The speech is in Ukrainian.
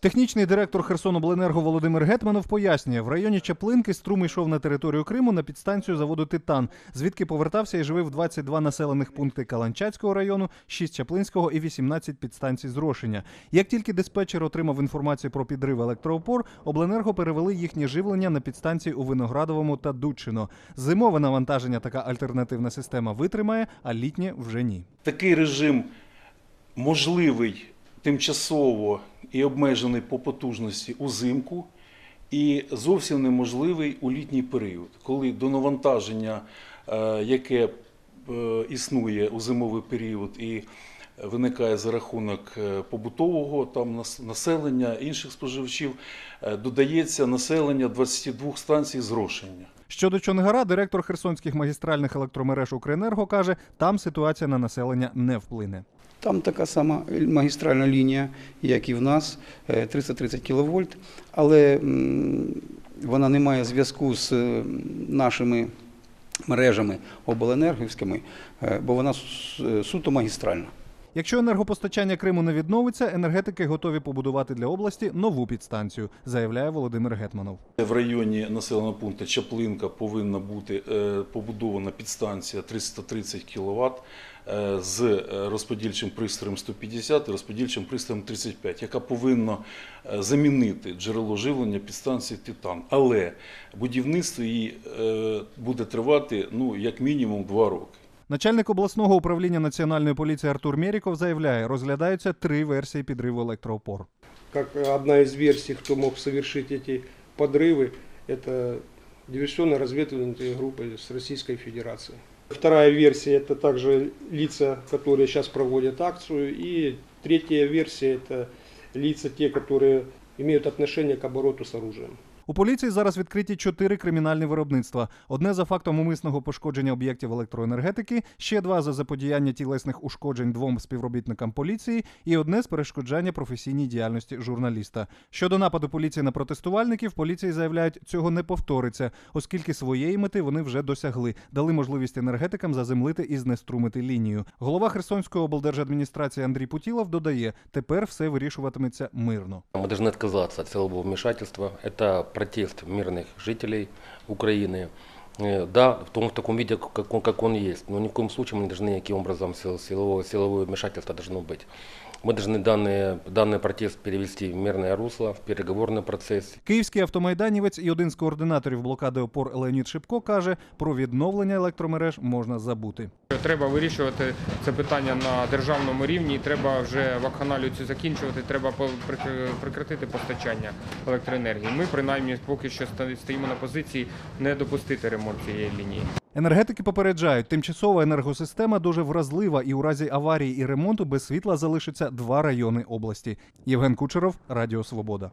Технічний директор Херсонобленерго Володимир Гетманов пояснює, в районі Чаплинки струм йшов на територію Криму на підстанцію заводу Титан, звідки повертався і живив 22 населених пункти Каланчацького району, 6 Чаплинського і 18 підстанцій зрошення. Як тільки диспетчер отримав інформацію про підрив електроопор, обленерго перевели їхнє живлення на підстанції у Виноградовому та Дудчино. Зимове навантаження така альтернативна система витримає, а літнє вже ні. Такий режим можливий тимчасово і обмежений по потужності узимку, і зовсім неможливий у літній період, коли до навантаження, е, яке е, існує у зимовий період і виникає за рахунок е, побутового там населення інших споживачів, додається населення 22 станцій зрошення. Щодо Чонгара, директор херсонських магістральних електромереж Укренерго каже, там ситуація на населення не вплине. Там така сама магістральна лінія, як і в нас, е, 330 кВт, але вона не має зв'язку з е, нашими мережами обленергівськими, е, бо вона суто магістральна. Якщо енергопостачання Криму не відновиться, енергетики готові побудувати для області нову підстанцію, заявляє Володимир Гетманов. В районі населеного пункту Чаплинка повинна бути е, побудована підстанція 330 кВт з е, розподільчим пристроєм 150 і розподільчим пристроєм 35, яка повинна е, замінити джерело живлення підстанції Титан. Але будівництво її е, буде тривати ну, як мінімум 2 роки. Начальник обласного управління національної поліції Артур Мєріков заявляє, розглядаються три версії підриву електроопор. как одна из версий, кто мог совершить эти подрывы, это диверсионно-разведывательные группы с Российской Федерации. Вторая версия – это также лица, которые сейчас проводят акцию. И третья версия – это лица, те, которые имеют отношение к обороту с оружием. У поліції зараз відкриті чотири кримінальні виробництва: одне за фактом умисного пошкодження об'єктів електроенергетики, ще два за заподіяння тілесних ушкоджень двом співробітникам поліції, і одне з перешкоджання професійній діяльності журналіста. Щодо нападу поліції на протестувальників, поліції заявляють, цього не повториться, оскільки своєї мети вони вже досягли, дали можливість енергетикам заземлити і знеструмити лінію. Голова Херсонської облдержадміністрації Андрій Путілов додає, тепер все вирішуватиметься мирно. Мы должны отказаться от силового вмешательства. Это протест мирных жителей Украины. Э, Да, в том в таком виде, как он, как он есть. Но ни в коем случае мы не должны никаким образом сил- силового, силовое вмешательство должно быть. Мы должны данный, данный протест перевести в мирное русло, в переговорный процесс. Київський автомайданівець і один з координаторів блокади опор Леонід Шипко каже, про відновлення електромереж можна забути. Треба вирішувати це питання на державному рівні. і Треба вже вакханалію цю закінчувати. Треба по- прик- прекратити постачання електроенергії. Ми принаймні поки що ста- стоїмо на позиції не допустити ремонт цієї лінії. Енергетики попереджають, тимчасова енергосистема дуже вразлива, і у разі аварії і ремонту без світла залишиться два райони області. Євген Кучеров, Радіо Свобода.